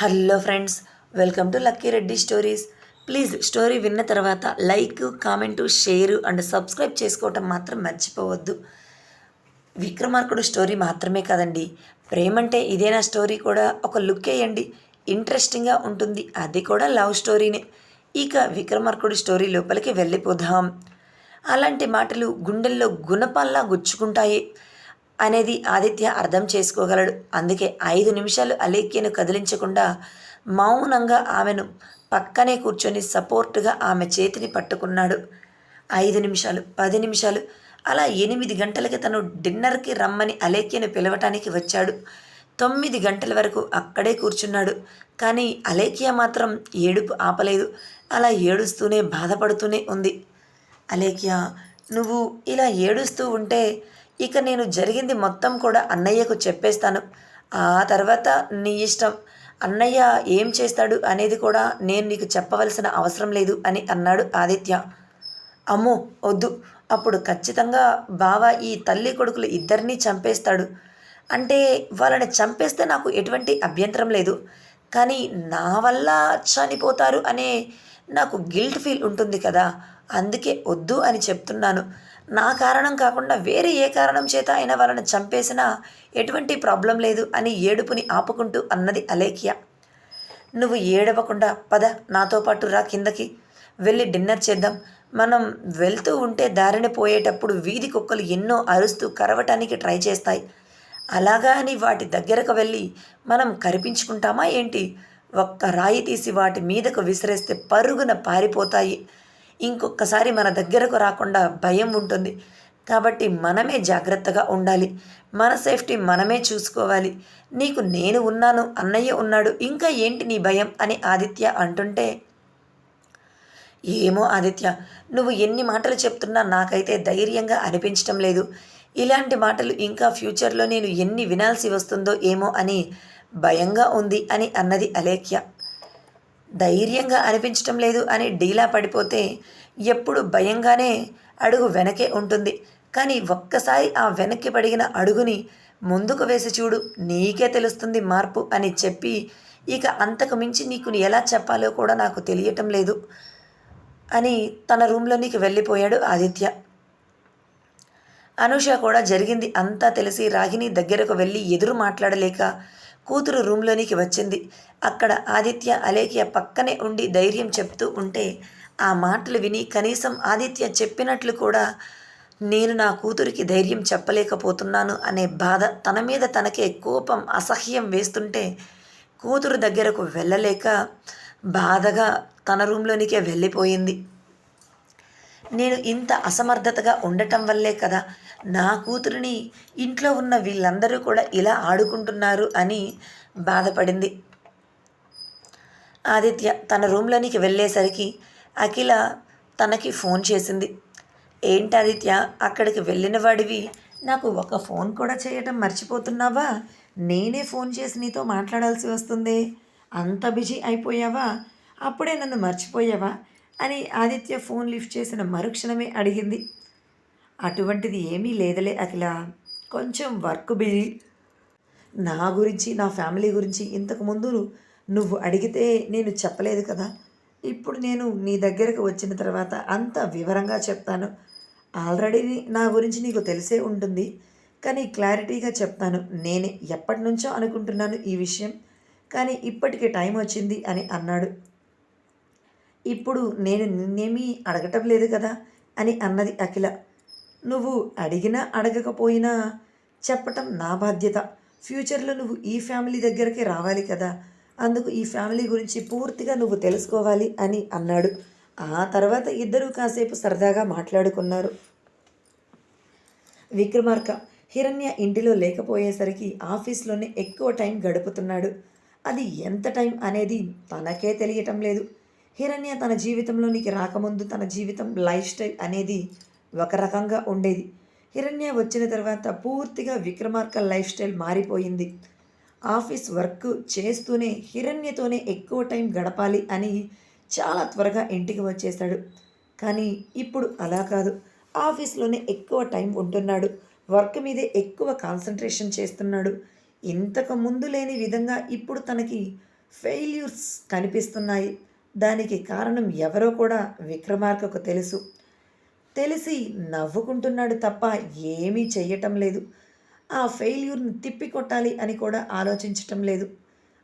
Hello friends welcome to Lucky Reddy stories. Please story విన్న తర్వాత like comment share and subscribe చేసుకోవటం మాత్రం మర్చిపోవద్దు. విక్రమార్కుడు స్టోరీ మాత్రమే కాదండి. ప్రేమంటే ఇదేనా స్టోరీ కూడా ఒక లుక్ వేయండి. ఇంట్రెస్టింగ్గా ఉంటుంది. అది కూడా లవ్ స్టోరీనే. ఇక విక్రమార్కుడు స్టోరీ లోపలికి వెళ్ళిపోదాం. అలాంటి మాటలు గుండెల్లో గుణపాల్లా గుచ్చుకుంటాయి. అనేది ఆదిత్య అర్థం చేసుకోగలడు. అందుకే ఐదు నిమిషాలు అలేఖ్యను కదిలించకుండా మౌనంగా ఆమెను పక్కనే కూర్చొని సపోర్టుగా ఆమె చేతిని పట్టుకున్నాడు. ఐదు నిమిషాలు పది నిమిషాలు అలా ఎనిమిది గంటలకి తను డిన్నర్కి రమ్మని అలేఖ్యను పిలవటానికి వచ్చాడు. తొమ్మిది గంటల వరకు అక్కడే కూర్చున్నాడు. కానీ అలేఖ్య మాత్రం ఏడుపు ఆపలేదు. అలా ఏడుస్తూనే బాధపడుతూనే ఉంది. అలేఖ్య నువ్వు ఇలా ఏడుస్తూ ఉంటే ఇక నేను జరిగింది మొత్తం కూడా అన్నయ్యకు చెప్పేస్తాను. ఆ తర్వాత నీ ఇష్టం. అన్నయ్య ఏం చేస్తాడు అనేది కూడా నేను నీకు చెప్పవలసిన అవసరం లేదు అని అన్నాడు ఆదిత్య. అమ్మో వద్దు. అప్పుడు ఖచ్చితంగా బావ ఈ తల్లి కొడుకులు ఇద్దరినీ చంపేస్తాడు. అంటే వాళ్ళని చంపేస్తే నాకు ఎటువంటి అభ్యంతరం లేదు. కానీ నా వల్ల చనిపోతారు అనే నాకు గిల్ట్ ఫీల్ ఉంటుంది కదా. అందుకే వద్దు అని చెప్తున్నాను. నా కారణం కాకుండా వేరే ఏ కారణం చేత అయినా వాళ్ళని చంపేసినా ఎటువంటి ప్రాబ్లం లేదు అని ఏడుపుని ఆపుకుంటూ అన్నది అలేఖ్య. నువ్వు ఏడవకుండా పద నాతో పాటు రా కిందకి. వెళ్ళి డిన్నర్ చేద్దాం. మనం వెళ్తూ ఉంటే దారిని పోయేటప్పుడు వీధి కుక్కలు ఎన్నో అరుస్తూ కరవటానికి ట్రై చేస్తాయి. అలాగా అని వాటి దగ్గరకు వెళ్ళి మనం కరిపించుకుంటామా ఏంటి? ఒక్క రాయి తీసి వాటి మీదకు విసిరేస్తే పరుగున పారిపోతాయి. ఇంకొకసారి మన దగ్గరకు రాకుండా భయం ఉంటుంది. కాబట్టి మనమే జాగ్రత్తగా ఉండాలి. మన సేఫ్టీ మనమే చూసుకోవాలి. నీకు నేను ఉన్నాను అన్నయ్య ఉన్నాడు ఇంకా ఏంటి నీ భయం అని ఆదిత్య అంటుంటే ఏమో ఆదిత్య నువ్వు ఎన్ని మాటలు చెప్తున్నా నాకైతే ధైర్యంగా అనిపించటం లేదు. ఇలాంటి మాటలు ఇంకా ఫ్యూచర్లో నేను ఎన్ని వినాల్సి వస్తుందో ఏమో అని భయంగా ఉంది అని అన్నది అలేఖ్య. ధైర్యంగా అనిపించటం లేదు అని డీలా పడిపోతే ఎప్పుడు భయంగానే అడుగు వెనకే ఉంటుంది. కానీ ఒక్కసారి ఆ వెనక్కి పడిగిన అడుగుని ముందుకు వేసి చూడు నీకే తెలుస్తుంది మార్పు అని చెప్పి ఇక అంతకు మించి నీకు ఎలా చెప్పాలో కూడా నాకు తెలియటం లేదు అని తన రూమ్లోనికి వెళ్ళిపోయాడు ఆదిత్య. అనుష కూడా జరిగింది అంతా తెలిసి రాగిని దగ్గరకు వెళ్ళి ఎదురు మాట్లాడలేక కూతురు రూమ్లోనికి వచ్చింది. అక్కడ ఆదిత్య అలేఖ్య పక్కనే ఉండి ధైర్యం చెప్తూ ఉంటే ఆ మాటలు విని కనీసం ఆదిత్య చెప్పినట్లు కూడా నేను నా కూతురికి ధైర్యం చెప్పలేకపోతున్నాను అనే బాధ తన మీద తనకే కోపం అసహ్యం వేస్తుంటే కూతురు దగ్గరకు వెళ్ళలేక బాధగా తన రూమ్లోనికే వెళ్ళిపోయింది. నేను ఇంత అసమర్థతగా ఉండటం వల్లే కదా నా కూతురిని ఇంట్లో ఉన్న వీళ్ళందరూ కూడా ఇలా ఆడుకుంటున్నారు అని బాధపడింది. ఆదిత్య తన రూమ్లోనికి వెళ్ళేసరికి అఖిల తనకి ఫోన్ చేసింది. ఏంటి ఆదిత్య అక్కడికి వెళ్ళిన వాడివి? నాకు ఒక ఫోన్ కూడా చేయటం మర్చిపోతున్నావా? నేనే ఫోన్ చేసి నీతో మాట్లాడాల్సి వస్తుంది. అంత బిజీ అయిపోయావా? అప్పుడే నన్ను మర్చిపోయావా? అని ఆదిత్య ఫోన్ లిఫ్ట్ చేసిన మరుక్షణమే అడిగింది. అటువంటిది ఏమీ లేదులే అఖిల. కొంచెం వర్క్ బిజీ నా గురించి నా ఫ్యామిలీ గురించి ఇంతకుముందు నువ్వు అడిగితే నేను చెప్పలేదు కదా. ఇప్పుడు నేను నీ దగ్గరకు వచ్చిన తర్వాత అంత వివరంగా చెప్తాను. ఆల్రెడీ నా గురించి నీకు తెలిసే ఉంటుంది. కానీ క్లారిటీగా చెప్తాను. నేనే ఎప్పటి నుంచో అనుకుంటున్నాను ఈ విషయం. కానీ ఇప్పటికే టైం వచ్చింది అని అన్నాడు. ఇప్పుడు నేను నిన్నేమీ అడగటం లేదు కదా అని అన్నది అఖిల. నువ్వు అడిగినా అడగకపోయినా చెప్పటం నా బాధ్యత. ఫ్యూచర్లో నువ్వు ఈ ఫ్యామిలీ దగ్గరికి రావాలి కదా. అందుకు ఈ ఫ్యామిలీ గురించి పూర్తిగా నువ్వు తెలుసుకోవాలి అని అన్నాడు. ఆ తర్వాత ఇద్దరూ కాసేపు సరదాగా మాట్లాడుకున్నారు. విక్రమార్క హిరణ్య ఇంటిలో లేకపోయేసరికి ఆఫీస్లోనే ఎక్కువ టైం గడుపుతున్నాడు. అది ఎంత టైం అనేది తనకే తెలియటం లేదు. హిరణ్య తన జీవితంలోనికి రాకముందు తన జీవితం లైఫ్ స్టైల్ అనేది ఒక రకంగా ఉండేది. హిరణ్య వచ్చిన తర్వాత పూర్తిగా విక్రమార్క లైఫ్ స్టైల్ మారిపోయింది. ఆఫీస్ వర్క్ చేస్తూనే హిరణ్యతోనే ఎక్కువ టైం గడపాలి అని చాలా త్వరగా ఇంటికి వచ్చేశాడు. కానీ ఇప్పుడు అలా కాదు. ఆఫీస్లోనే ఎక్కువ టైం ఉంటున్నాడు. వర్క్ మీదే ఎక్కువ కాన్సన్ట్రేషన్ చేస్తున్నాడు. ఇంతకు ముందు లేని విధంగా ఇప్పుడు తనకి ఫెయిల్యూర్స్ కనిపిస్తున్నాయి. దానికి కారణం ఎవరో కూడా విక్రమార్కకు తెలుసు. తెలిసి నవ్వుకుంటున్నాడు తప్ప ఏమీ చెయ్యటం లేదు. ఆ ఫెయిల్యూర్ని తిప్పికొట్టాలి అని కూడా ఆలోచించటం లేదు.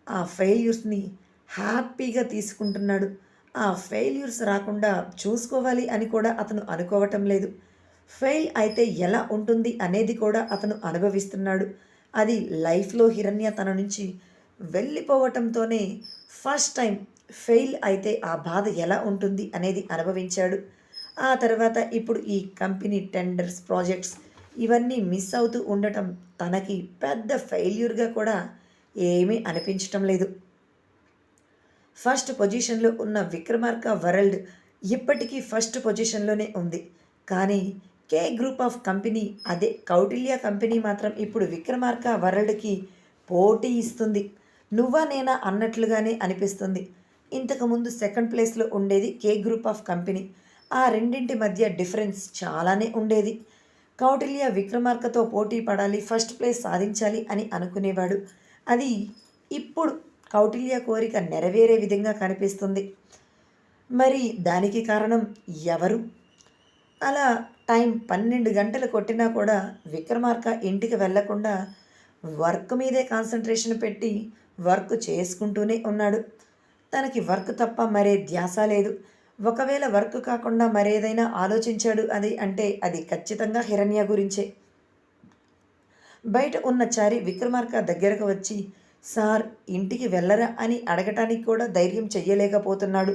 ఆ ఫెయిల్యూర్స్ని హ్యాపీగా తీసుకుంటున్నాడు. ఆ ఫెయిల్యూర్స్ రాకుండా చూసుకోవాలి అని కూడా అతను అనుకోవటం లేదు. ఫెయిల్ అయితే ఎలా ఉంటుంది అనేది కూడా అతను అనుభవిస్తున్నాడు. అది లైఫ్లో హిరణ్య తన నుంచి వెళ్ళిపోవటంతోనే ఫస్ట్ టైం ఫెయిల్ అయితే ఆ బాధ ఎలా ఉంటుంది అనేది అనుభవించాడు. ఆ తర్వాత ఇప్పుడు ఈ కంపెనీ టెండర్స్ ప్రాజెక్ట్స్ ఇవన్నీ మిస్ అవుతూ ఉండటం తనకి పెద్ద ఫెయిల్యూర్గా కూడా ఏమీ అనిపించటం లేదు. ఫస్ట్ పొజిషన్లో ఉన్న విక్రమార్క వరల్డ్ ఇప్పటికీ ఫస్ట్ పొజిషన్లోనే ఉంది. కానీ కే గ్రూప్ ఆఫ్ కంపెనీ అదే కౌటిల్య కంపెనీ మాత్రం ఇప్పుడు విక్రమార్క వరల్డ్కి పోటీ ఇస్తుంది. నువ్వా నేనా అన్నట్లుగానే అనిపిస్తుంది. ఇంతకుముందు సెకండ్ ప్లేస్లో ఉండేది కే గ్రూప్ ఆఫ్ కంపెనీ. ఆ రెండింటి మధ్య డిఫరెన్స్ చాలానే ఉండేది. కౌటిల్య విక్రమార్కతో పోటీ పడాలి ఫస్ట్ ప్లేస్ సాధించాలి అని అనుకునేవాడు. అది ఇప్పుడు కౌటిల్య కోరిక నెరవేరే విధంగా కనిపిస్తుంది. మరి దానికి కారణం ఎవరు? అలా టైం పన్నెండు గంటలు కొట్టినా కూడా విక్రమార్క ఇంటికి వెళ్ళకుండా వర్క్ మీదే కాన్సన్ట్రేషన్ పెట్టి వర్క్ చేసుకుంటూనే ఉన్నాడు. తనకి వర్క్ తప్ప మరే ధ్యాస లేదు. ఒకవేళ వర్క్ కాకుండా మరేదైనా ఆలోచించాడు అది అంటే అది ఖచ్చితంగా హిరణ్య గురించే. బయట ఉన్న చారి విక్రమార్క దగ్గరకు వచ్చి సార్ ఇంటికి వెళ్ళరా? అని అడగటానికి కూడా ధైర్యం చెయ్యలేకపోతున్నాడు.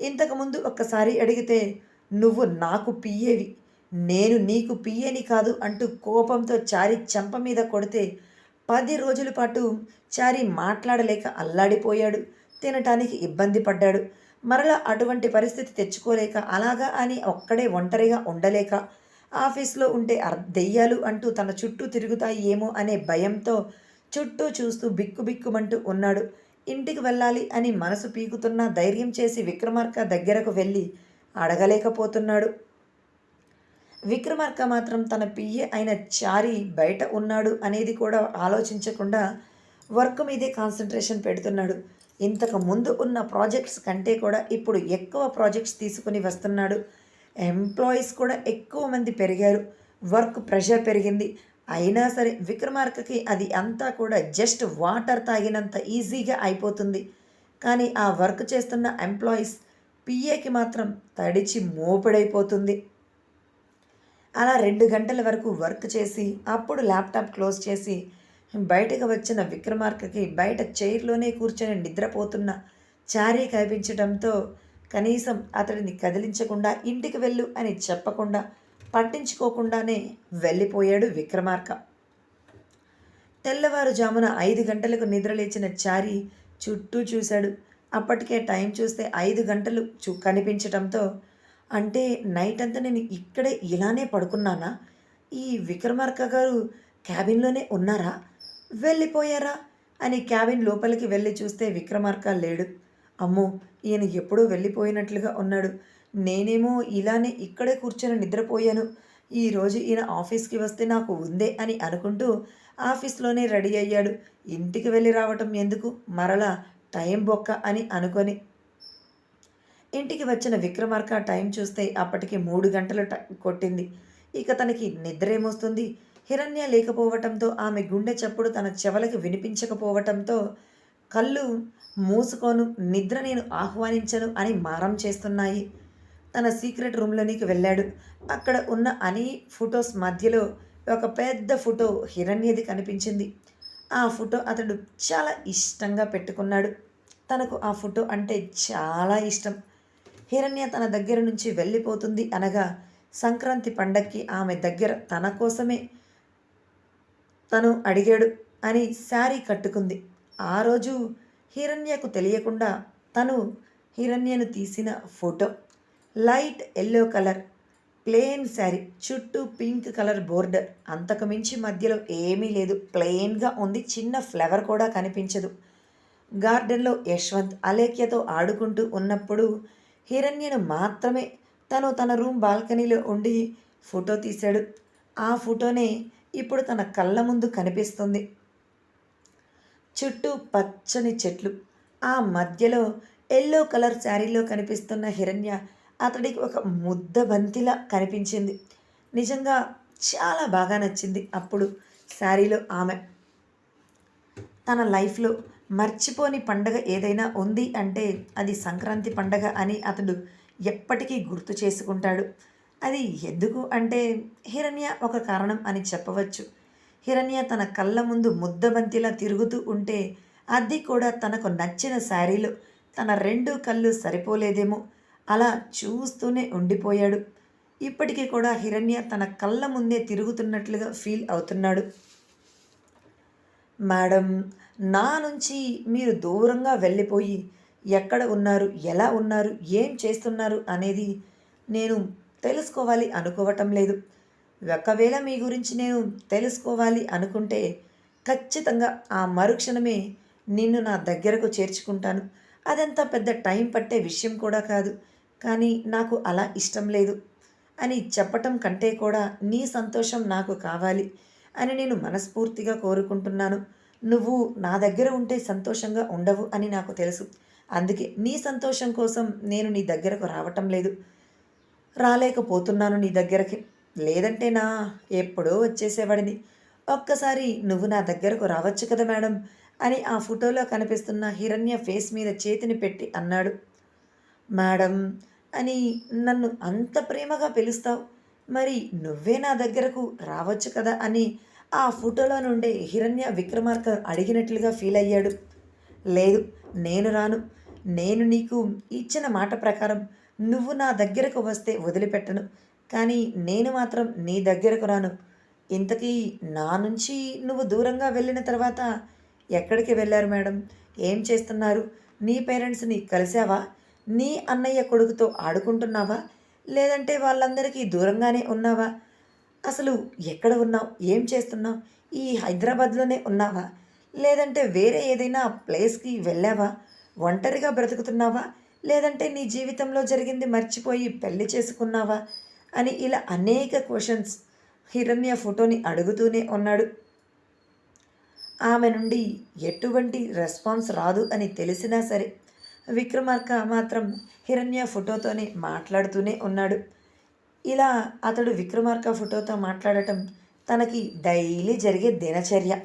ఇంతకుముందు ఒక్కసారి అడిగితే నువ్వు నాకు పియ్యేవి నేను నీకు పియ్యని కాదు అంటూ కోపంతో చారి చెంప మీద కొడితే పది రోజుల పాటు చారి మాట్లాడలేక అల్లాడిపోయాడు. తినటానికి ఇబ్బంది పడ్డాడు. మరలా అటువంటి పరిస్థితి తెచ్చుకోలేక అలాగా అని ఒక్కడే ఒంటరిగా ఉండలేక ఆఫీస్లో ఉంటే అర్ దెయ్యాలు అంటూ తన చుట్టూ తిరుగుతాయి ఏమో అనే భయంతో చుట్టూ చూస్తూ బిక్కుబిక్కుమంటూ ఉన్నాడు. ఇంటికి వెళ్ళాలి అని మనసు పీకుతున్నా ధైర్యం చేసి విక్రమార్క దగ్గరకు వెళ్ళి అడగలేకపోతున్నాడు. విక్రమార్క మాత్రం తన పియ్య అయిన చారి బయట ఉన్నాడు అనేది కూడా ఆలోచించకుండా వర్క్ మీదే కాన్సన్ట్రేషన్ పెడుతున్నాడు. ఇంతకు ముందు ఉన్న ప్రాజెక్ట్స్ కంటే కూడా ఇప్పుడు ఎక్కువ ప్రాజెక్ట్స్ తీసుకుని వస్తున్నాడు. ఎంప్లాయీస్ కూడా ఎక్కువ మంది పెరిగారు. వర్క్ ప్రెషర్ పెరిగింది. అయినా సరే విక్రమార్కకి అది అంతా కూడా జస్ట్ వాటర్ తాగినంత ఈజీగా అయిపోతుంది. కానీ ఆ వర్క్ చేస్తున్న ఎంప్లాయీస్ పిఏకి మాత్రం తడిచి మోపిడైపోతుంది. అలా రెండు గంటల వరకు వర్క్ చేసి అప్పుడు ల్యాప్టాప్ క్లోజ్ చేసి బయటకు వచ్చిన విక్రమార్కకి బయట చైర్లోనే కూర్చొని నిద్రపోతున్న చారీ కనిపించడంతో కనీసం అతడిని కదిలించకుండా ఇంటికి వెళ్ళు అని చెప్పకుండా పట్టించుకోకుండానే వెళ్ళిపోయాడు విక్రమార్క. తెల్లవారుజామున ఐదు గంటలకు నిద్రలేచిన చారి చుట్టూ చూశాడు. అప్పటికే టైం చూస్తే ఐదు గంటలు చూ కనిపించటంతో అంటే నైట్ అంతా నేను ఇక్కడే ఇలానే పడుకున్నానా? ఈ విక్రమార్క గారు క్యాబిన్లోనే ఉన్నారా? వెళ్ళిపోయారా? అని క్యాబిన్ లోపలికి వెళ్ళి చూస్తే విక్రమార్క లేడు. అమ్మో ఈయన ఎప్పుడూ వెళ్ళిపోయినట్లుగా ఉన్నాడు. నేనేమో ఇలానే ఇక్కడే కూర్చొని నిద్రపోయాను. ఈరోజు ఈయన ఆఫీస్కి వస్తే నాకు ఉందే అని అనుకుంటూ ఆఫీస్లోనే రెడీ అయ్యాడు. ఇంటికి వెళ్ళి రావటం ఎందుకు? మరలా టైం బొక్క అని అనుకొని. ఇంటికి వచ్చిన విక్రమార్క టైం చూస్తే అప్పటికి మూడు గంటలు కొట్టింది. ఇక తనకి నిద్ర ఏమొస్తుంది హిరణ్య లేకపోవటంతో ఆమె గుండె చప్పుడు తన చెవలకి వినిపించకపోవటంతో కళ్ళు మూసుకోను నిద్ర నేను ఆహ్వానించను అని మారం చేస్తున్నాయి. తన సీక్రెట్ రూమ్లోనికి వెళ్ళాడు. అక్కడ ఉన్న అని ఫొటోస్ మధ్యలో ఒక పెద్ద ఫోటో హిరణ్యది కనిపించింది. ఆ ఫోటో అతడు చాలా ఇష్టంగా పెట్టుకున్నాడు. తనకు ఆ ఫోటో అంటే చాలా ఇష్టం. హిరణ్య తన దగ్గర నుంచి వెళ్ళిపోతుంది అనగా సంక్రాంతి పండక్కి ఆమె దగ్గర తన కోసమే తను అడిగాడు అని శారీ కట్టుకుంది. ఆ రోజు హిరణ్యకు తెలియకుండా తను హిరణ్యను తీసిన photo. Light yellow colour plain sari చుట్టూ పింక్ కలర్ బోర్డర్ అంతకు మించి మధ్యలో ఏమీ లేదు. ప్లెయిన్గా ఉంది చిన్న ఫ్లవర్ కూడా కనిపించదు. గార్డెన్లో యశ్వంత్ అలేఖ్యతో ఆడుకుంటూ ఉన్నప్పుడు హిరణ్యను మాత్రమే తను తన రూమ్ బాల్కనీలో ఉండి ఫోటో తీశాడు. ఆ ఫోటోనే ఇప్పుడు తన కళ్ళ ముందు కనిపిస్తుంది. చుట్టూ పచ్చని చెట్లు. ఆ మధ్యలో ఎల్లో కలర్ శారీలో కనిపిస్తున్న హిరణ్య అతడికి ఒక ముద్ద బంతిలా కనిపించింది. నిజంగా చాలా బాగా నచ్చింది అప్పుడు శారీలో ఆమె. తన లైఫ్లో మర్చిపోని పండగ ఏదైనా ఉంది అంటే అది సంక్రాంతి పండగ అని అతడు ఎప్పటికీ గుర్తు చేసుకుంటాడు. అది ఎందుకు అంటే హిరణ్య ఒక కారణం అని చెప్పవచ్చు. హిరణ్య తన కళ్ళ ముందు ముద్దబంతిలా తిరుగుతూ ఉంటే అది కూడా తనకు నచ్చిన శారీలో. తన రెండు కళ్ళు సరిపోలేదేమో. అలా చూస్తూనే ఉండిపోయాడు. ఇప్పటికీ కూడా హిరణ్య తన కళ్ళ ముందే తిరుగుతున్నట్లుగా ఫీల్ అవుతున్నాడు. మేడం నా నుంచి మీరు దూరంగా వెళ్ళిపోయి ఎక్కడ ఉన్నారు ఎలా ఉన్నారు ఏం చేస్తున్నారు అనేది నేను తెలుసుకోవాలి అనుకోవటం లేదు. ఒకవేళ మీ గురించి నేను తెలుసుకోవాలి అనుకుంటే ఖచ్చితంగా ఆ మరుక్షణమే నిన్ను నా దగ్గరకు చేర్చుకుంటాను. అదంతా పెద్ద టైం పట్టే విషయం కూడా కాదు. కానీ నాకు అలా ఇష్టం లేదు. అని చెప్పటం కంటే కూడా నీ సంతోషం నాకు కావాలి అని నేను మనస్ఫూర్తిగా కోరుకుంటున్నాను. నువ్వు నా దగ్గర ఉంటే సంతోషంగా ఉండవు అని నాకు తెలుసు. అందుకే నీ సంతోషం కోసం నేను నీ దగ్గరకు రావటం లేదు. రాలేకపోతున్నాను నీ దగ్గరకి. లేదంటే నా ఎప్పుడో వచ్చేసేవాడిని. ఒక్కసారి నువ్వు నా దగ్గరకు రావచ్చు కదా మేడం అని ఆ ఫోటోలో కనిపిస్తున్న హిరణ్య ఫేస్ మీద చేతిని పెట్టి అన్నాడు. మేడం అని నన్ను అంత ప్రేమగా పిలుస్తావు. మరి నువ్వే నా దగ్గరకు రావచ్చు కదా అని ఆ ఫోటోలో నుండే హిరణ్య విక్రమార్క అడిగినట్లుగా ఫీల్ అయ్యాడు. లేదు నేను రాను. నేను నీకు ఇచ్చిన మాట ప్రకారం నువ్వు నా దగ్గరకు వస్తే వదిలిపెట్టను. కానీ నేను మాత్రం నీ దగ్గరకు రాను. ఇంతకీ నా నుంచి నువ్వు దూరంగా వెళ్ళిన తర్వాత ఎక్కడికి వెళ్ళారు మేడం? ఏం చేస్తున్నారు? నీ పేరెంట్స్ని కలిసావా? నీ అన్నయ్య కొడుకుతో ఆడుకుంటున్నావా? లేదంటే వాళ్ళందరికీ దూరంగానే ఉన్నావా? అసలు ఎక్కడ ఉన్నావు? ఏం చేస్తున్నావు? ఈ హైదరాబాద్లోనే ఉన్నావా? లేదంటే వేరే ఏదైనా ప్లేస్కి వెళ్ళావా? ఒంటరిగా బ్రతుకుతున్నావా? లేదంటే నీ జీవితంలో జరిగింది మర్చిపోయి పెళ్ళి చేసుకున్నావా? అని ఇలా అనేక క్వశ్చన్స్ హిరణ్య ఫోటోని అడుగుతూనే ఉన్నాడు. ఆమె నుండి ఎటువంటి రెస్పాన్స్ రాదు అని తెలిసినా సరే విక్రమార్క మాత్రం హిరణ్య ఫోటోతోనే మాట్లాడుతూనే ఉన్నాడు. ఇలా అతడు విక్రమార్క ఫోటోతో మాట్లాడటం తనకి డైలీ జరిగే దినచర్య.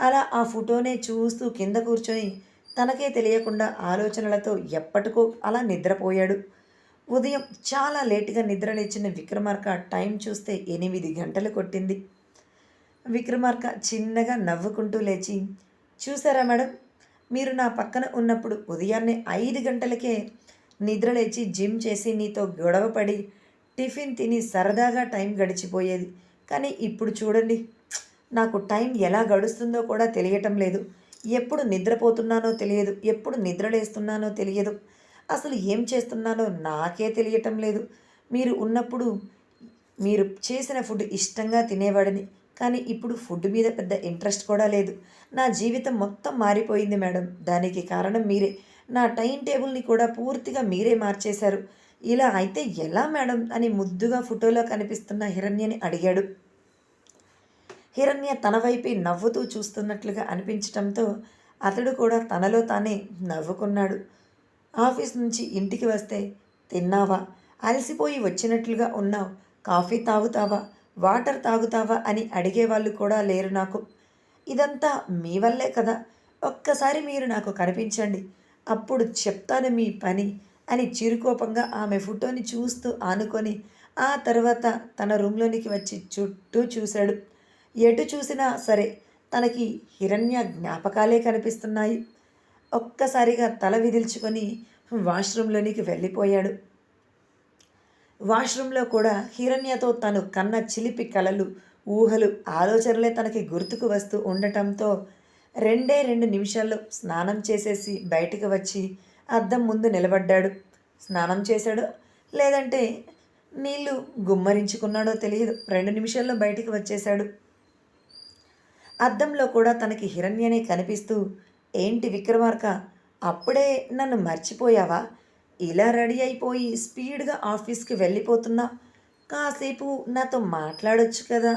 అలా ఆ ఫోటోనే చూస్తూ కింద కూర్చొని తనకే తెలియకుండా ఆలోచనలతో ఎప్పటికో అలా నిద్రపోయాడు. ఉదయం చాలా లేటుగా నిద్రలేచిన విక్రమార్క టైం చూస్తే ఎనిమిది గంటలు కొట్టింది. విక్రమార్క చిన్నగా నవ్వుకుంటూ లేచి చూసారా మేడం మీరు నా పక్కన ఉన్నప్పుడు ఉదయాన్నే ఐదు గంటలకే నిద్రలేచి జిమ్ చేసి నీతో గొడవపడి టిఫిన్ తిని సరదాగా టైం గడిచిపోయేది. కానీ ఇప్పుడు చూడండి నాకు టైం ఎలా గడుస్తుందో కూడా తెలియటం లేదు. ఎప్పుడు నిద్రపోతున్నానో తెలియదు ఎప్పుడు నిద్రలేస్తున్నానో తెలియదు. అసలు ఏం చేస్తున్నానో నాకే తెలియటం లేదు. మీరు ఉన్నప్పుడు మీరు చేసిన ఫుడ్ ఇష్టంగా తినేవాడిని కానీ ఇప్పుడు ఫుడ్ మీద పెద్ద ఇంట్రెస్ట్ కూడా లేదు. నా జీవితం మొత్తం మారిపోయింది మేడం. దానికి కారణం మీరే. నా టైం టేబుల్ని కూడా పూర్తిగా మీరే మార్చేశారు. ఇలా అయితే ఎలా మేడం అని ముద్దుగా ఫోటోలో కనిపిస్తున్న హిరణ్యని అడిగాడు. హిరణ్య తన వైపే నవ్వుతూ చూస్తున్నట్లుగా అనిపించటంతో అతడు కూడా తనలో తానే నవ్వుకున్నాడు. ఆఫీస్ నుంచి ఇంటికి వస్తే తిన్నావా? అలసిపోయి వచ్చినట్లుగా ఉన్నావు. కాఫీ తాగుతావా? వాటర్ తాగుతావా? అని అడిగేవాళ్ళు కూడా లేరు నాకు. ఇదంతా మీ వల్లే కదా. ఒక్కసారి మీరు నాకు కనిపించండి. అప్పుడు చెప్తాను మీ పని అని చిరుకోపంగా ఆమె ఫోటోని చూస్తూ ఆనుకొని ఆ తర్వాత తన రూమ్లోనికి వచ్చి చుట్టూ చూశాడు. ఎటు చూసినా సరే తనకి హిరణ్య జ్ఞాపకాలే కనిపిస్తున్నాయి. ఒక్కసారిగా తల విదిల్చుకొని వాష్రూమ్లోనికి వెళ్ళిపోయాడు. వాష్రూమ్లో కూడా హిరణ్యతో తను కన్న చిలిపి కలలు ఊహలు ఆలోచనలే తనకి గుర్తుకు వస్తూ ఉండటంతో రెండే రెండు నిమిషాల్లో స్నానం చేసేసి బయటకు వచ్చి అద్దం ముందు నిలబడ్డాడు. స్నానం చేశాడో లేదంటే నీళ్ళు గుమ్మరించుకున్నాడో తెలియదు. రెండు నిమిషాల్లో బయటికి వచ్చేశాడు. అద్దంలో కూడా తనకి హిరణ్యనే కనిపిస్తూ ఏంటి విక్రమార్క అప్పుడే నన్ను మర్చిపోయావా? ఇలా రెడీ అయిపోయి స్పీడ్గా ఆఫీస్కి వెళ్ళిపోతున్నా కాసేపు నాతో మాట్లాడొచ్చు కదా?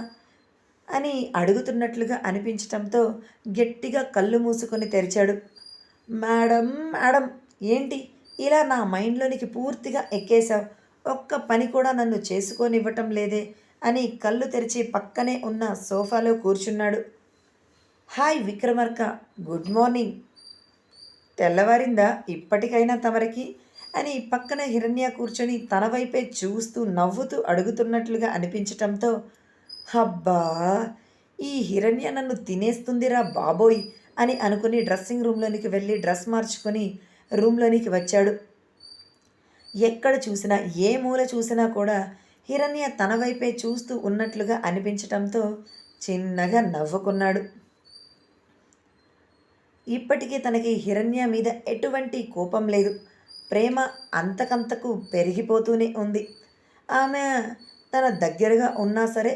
అని అడుగుతున్నట్లుగా అనిపించటంతో గట్టిగా కళ్ళు మూసుకొని తెరిచాడు. మేడం మేడం ఏంటి? ఇలా నా మైండ్లోనికి పూర్తిగా ఎక్కేశావు. ఒక్క పని కూడా నన్ను చేసుకోనివ్వటం లేదే అని కళ్ళు తెరిచి పక్కనే ఉన్న సోఫాలో కూర్చున్నాడు. Hi Vikramarka good morning. తెల్లవారిందా ఇప్పటికైనా తమరికి? అని పక్కన హిరణ్య కూర్చొని తన వైపే చూస్తూ నవ్వుతూ అడుగుతున్నట్లుగా అనిపించటంతో అబ్బా ఈ హిరణ్య నన్ను తినేస్తుందిరా బాబోయ్ అని అనుకుని డ్రెస్సింగ్ రూమ్లోనికి వెళ్ళి డ్రెస్ మార్చుకొని రూమ్లోనికి వచ్చాడు. ఎక్కడ చూసినా ఏ మూల చూసినా కూడా హిరణ్య తన వైపే చూస్తూ ఉన్నట్లుగా అనిపించటంతో చిన్నగా నవ్వుకున్నాడు. ఇప్పటికీ తనకి హిరణ్య మీద ఎటువంటి కోపం లేదు. ప్రేమ అంతకంతకు పెరిగిపోతూనే ఉంది. ఆమె తన దగ్గరగా ఉన్నా సరే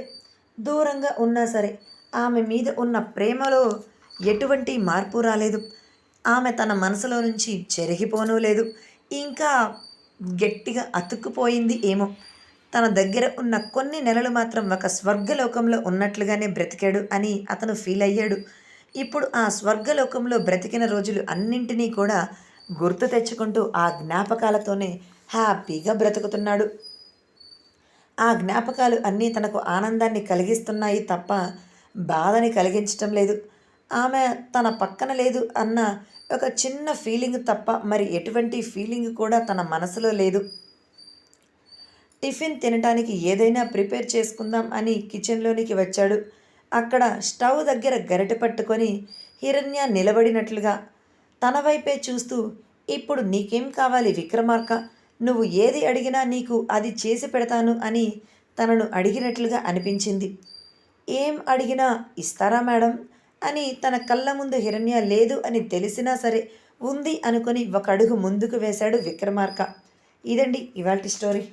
దూరంగా ఉన్నా సరే ఆమె మీద ఉన్న ప్రేమలో ఎటువంటి మార్పు రాలేదు. ఆమె తన మనసులో నుంచి చెరిగిపోను లేదు. ఇంకా గట్టిగా అతుక్కుపోయింది ఏమో. తన దగ్గర ఉన్న కొన్ని నెలలు మాత్రం ఒక స్వర్గలోకంలో ఉన్నట్లుగానే బ్రతికాడు అని అతను ఫీల్ అయ్యాడు. ఇప్పుడు ఆ స్వర్గలోకంలో బ్రతికిన రోజులు అన్నింటినీ కూడా గుర్తు తెచ్చుకుంటూ ఆ జ్ఞాపకాలతోనే హ్యాపీగా బ్రతుకుతున్నాడు. ఆ జ్ఞాపకాలు అన్నీ తనకు ఆనందాన్ని కలిగిస్తున్నాయి తప్ప బాధని కలిగించటం లేదు. ఆమె తన పక్కన లేదు అన్న ఒక చిన్న ఫీలింగ్ తప్ప మరి ఎటువంటి ఫీలింగ్ కూడా తన మనసులో లేదు. టిఫిన్ తినటానికి ఏదైనా ప్రిపేర్ చేసుకుందాం అని కిచెన్లోనికి వచ్చాడు. అక్కడ స్టవ్ దగ్గర గరిటె పట్టుకొని హిరణ్య నిలబడినట్లుగా తన వైపే చూస్తూ ఇప్పుడు నీకేం కావాలి విక్రమార్క? నువ్వు ఏది అడిగినా నీకు అది చేసి పెడతాను అని తనను అడిగినట్లుగా అనిపించింది. ఏం అడిగినా ఇస్తారా మేడం అని తన కళ్ళ ముందు హిరణ్య లేదు అని తెలిసినా సరే ఉంది అనుకొని ఒక అడుగు ముందుకు వేశాడు విక్రమార్క. ఇదండి ఇవాళ స్టోరీ.